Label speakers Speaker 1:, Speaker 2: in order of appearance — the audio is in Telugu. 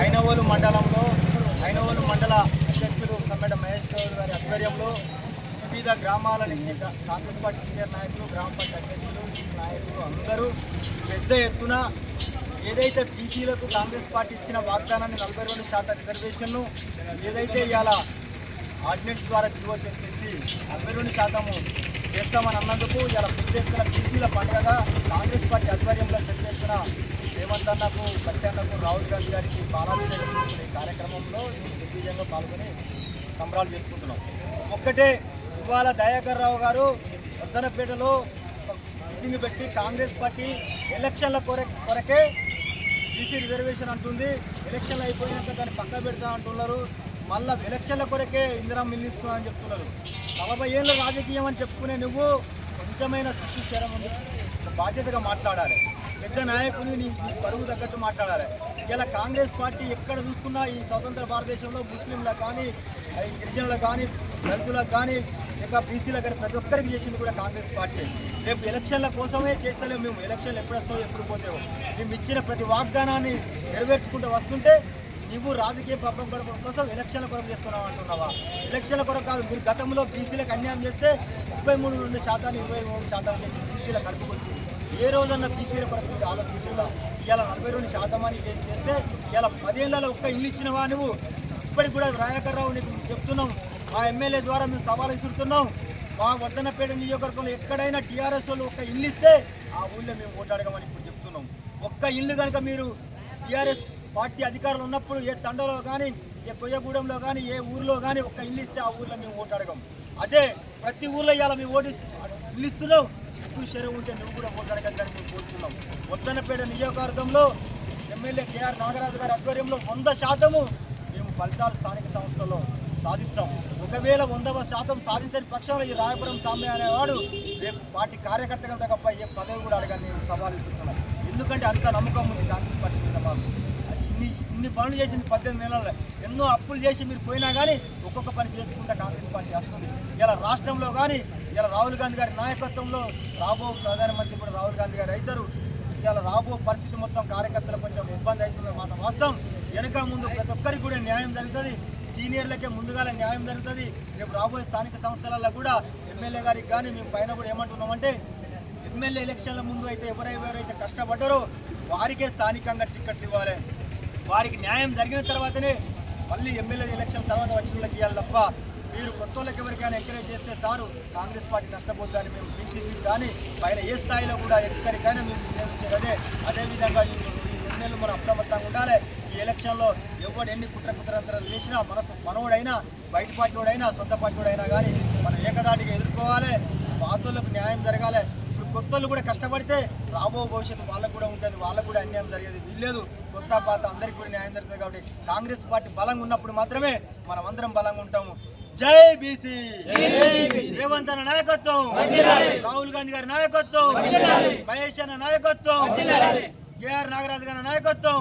Speaker 1: ఐనవోలు మండలంలో ఐనవోలు మండల అధ్యక్షుడు సమ్మెట మహేష్ గౌడ్ గారి ఆధ్వర్యంలో వివిధ గ్రామాల నుంచి కాంగ్రెస్ పార్టీ సీనియర్ నాయకులు గ్రామ పంచాయతీ అధ్యక్షులు నాయకులు అందరూ పెద్ద ఎత్తున ఏదైతే బీసీలకు కాంగ్రెస్ పార్టీ ఇచ్చిన వాగ్దానాన్ని నలభై రెండు శాతం రిజర్వేషన్ను ఏదైతే ఇవాళ ఆర్డినెన్స్ ద్వారా జీవో తెచ్చి నలభై రెండు శాతము చేస్తామని అన్నందుకు ఇలా పెద్ద ఎత్తున బీసీల పండుగగా కాంగ్రెస్ పార్టీ ఆధ్వర్యంలో పెద్ద ఎత్తున రేవంత్ అన్నకు కట్టన్నకు రాహుల్ గాంధీ గారికి పాలాభిషేకం చేసుకునే ఈ కార్యక్రమంలో దిగ్విజయంగా పాల్గొని సంబరాలు చేసుకుంటున్నాం. ఒక్కటే ఇవాళ దయాకర్ రావు గారు వర్ధనపేటలో మీటింగ్ పెట్టి కాంగ్రెస్ పార్టీ ఎలక్షన్ల కొర కొరకే బీసీ రిజర్వేషన్ అంటుంది. ఎలక్షన్లు అయిపోయినాక దాన్ని పక్క పెడతా అంటున్నారు. మళ్ళీ ఎలక్షన్ల కొరకే ఇందిరా మిల్లిస్తున్నా అని చెప్తున్నారు. నలభై ఏళ్ళ రాజకీయం అని చెప్పుకునే నువ్వు కొంచెమైన శక్తి శరం ఉంది. బాధ్యతగా మాట్లాడాలి. పెద్ద నాయకుని నీ పరుగు తగ్గట్టు మాట్లాడాలి. ఇలా కాంగ్రెస్ పార్టీ ఎక్కడ చూసుకున్నా ఈ స్వతంత్ర భారతదేశంలో ముస్లింలకు కానీ గిరిజనులకు కానీ దళితులకు కానీ ఇక బీసీలకు కానీ ప్రతి ఒక్కరికి చేసింది కూడా కాంగ్రెస్ పార్టీ. రేపు ఎలక్షన్ల కోసమే చేస్తలేము మేము. ఎలక్షన్లు ఎప్పుడు వస్తావు ఎప్పుడు పోతావు మేము ఇచ్చిన ప్రతి వాగ్దానాన్ని నెరవేర్చుకుంటూ వస్తుంటే నువ్వు రాజకీయ పబ్బం గడప కోసం ఎలక్షన్ల కొరకు చేస్తున్నావు అంటున్నావా? ఎలక్షన్ల కొరకు కాదు మీరు గతంలో బీసీలకు అన్యాయం చేస్తే ముప్పై మూడు రెండు శాతాన్ని ఇరవై మూడు శాతం చేసి బీసీలకు కడుపుకొచ్చి ఏ రోజన్నా బీసీల కొరకు మీరు ఆలోచించిందా ఇలా నలభై రెండు శాతం అని చేస్తే ఇలా పదేళ్ళలో ఒక్క ఇల్లు ఇచ్చినవా నువ్వు. ఇప్పటికి కూడా రాయకర్రావు నీకు చెప్తున్నాం. మా ఎమ్మెల్యే ద్వారా మేము సవాలు విసురుతున్నాం. మా వర్ధనపేట నియోజకవర్గంలో ఎక్కడైనా టీఆర్ఎస్ వాళ్ళు ఒక్క ఇల్లు ఇస్తే ఆ ఊళ్ళో మేము ఓటాడగమని ఇప్పుడు చెప్తున్నాం. ఒక్క ఇల్లు కనుక మీరు టీఆర్ఎస్ పార్టీ అధికారులు ఉన్నప్పుడు ఏ తండలో కానీ ఏ కొయ్యగూడెంలో కానీ ఏ ఊర్లో కానీ ఒక్క ఇల్లు ఇస్తే ఆ ఊర్లో మేము ఓటాడగం అదే ప్రతి ఊర్లో ఇవాళ మేము ఓటు ఇల్లు ఇస్తున్నాం. ఎక్కువ ఉంటే నువ్వు కూడా ఓటాడగలని మేము కోరుతున్నాం. వద్దనపేట నియోజకవర్గంలో ఎమ్మెల్యే కేఆర్ నాగరాజు గారి ఆధ్వర్యంలో వంద శాతము మేము ఫలితాలు స్థానిక సంస్థల్లో సాధిస్తాం. ఒకవేళ వందవ శాతం సాధించని పక్షంలో ఈ రాయపురం సామ్య అనేవాడు రేపు పార్టీ కార్యకర్తగా తప్ప ఏ పదవి కూడా అడగని నేను సవాల్ ఇస్తున్నాను ఎందుకంటే అంత నమ్మకం ఉంది కాంగ్రెస్ పార్టీ మీద మాకు. ఇన్ని ఇన్ని పనులు చేసింది పద్దెనిమిది నెలల్లో ఎన్నో అప్పులు చేసి మీరు పోయినా కానీ ఒక్కొక్క పని చేసుకుంటే కాంగ్రెస్ పార్టీ వస్తుంది. ఇలా రాష్ట్రంలో కానీ ఇలా రాహుల్ గాంధీ గారి నాయకత్వంలో రాబో ప్రధానమంత్రి కూడా రాహుల్ గాంధీ గారు అవుతారు. ఇలా రాబో పరిస్థితి మొత్తం కార్యకర్తలు కొంచెం ఇబ్బంది అవుతుంది మాత్రం వాస్తవం వెనక ముందు ప్రతి ఒక్కరికి కూడా న్యాయం జరుగుతుంది. సీనియర్లకే ముందుగానే న్యాయం జరుగుతుంది. రేపు రాబోయే స్థానిక సంస్థలలో కూడా ఎమ్మెల్యే గారికి కానీ మేము పైన కూడా ఏమంటున్నామంటే ఎమ్మెల్యే ఎలక్షన్ల ముందు అయితే ఎవరెవరైతే కష్టపడ్డారో వారికే స్థానికంగా టిక్కెట్లు ఇవ్వాలి. వారికి న్యాయం జరిగిన తర్వాతనే మళ్ళీ ఎమ్మెల్యే ఎలక్షన్ తర్వాత వచ్చిన వాళ్ళకి ఇవ్వాలి తప్ప మీరు కొత్త వాళ్ళకి ఎవరికైనా ఎంకరేజ్ చేస్తే సారు కాంగ్రెస్ పార్టీ నష్టపోద్దని మేము బీసీసీ కానీ పైన ఏ స్థాయిలో కూడా ఎక్కడికైనా మేము నిర్ణయించేది అదే. అదేవిధంగా ఈ ఈ మనం అప్రమత్తంగా ఉండాలి. ఈ ఎలక్షన్లో ఎవడు ఎన్ని కుట్ర కుట్రంతరాలు చేసినా మన మనోడైనా బయట పార్టీ సొంత పార్టీ వాడైనా కానీ మనం ఏకదాటిగా ఎదుర్కోవాలి. పాతోళ్ళకు న్యాయం జరగాలి. ఇప్పుడు కొత్త వాళ్ళు కూడా కష్టపడితే రాబో భవిష్యత్తు వాళ్ళకు కూడా ఉంటుంది వాళ్ళకు కూడా అన్యాయం జరిగేది. వీల్లేదు కొత్త పాత అందరికీ కూడా న్యాయం జరుగుతుంది కాబట్టి కాంగ్రెస్ పార్టీ బలంగా ఉన్నప్పుడు మాత్రమే మనం అందరం బలంగా ఉంటాము. జై బీసీ! రేవంత్ అన్న నాయకత్వం! రాహుల్ గాంధీ గారి నాయకత్వం! మహేష్ అన్న నాయకత్వం! కేఆర్ నాగరాజు గారి నాయకత్వం!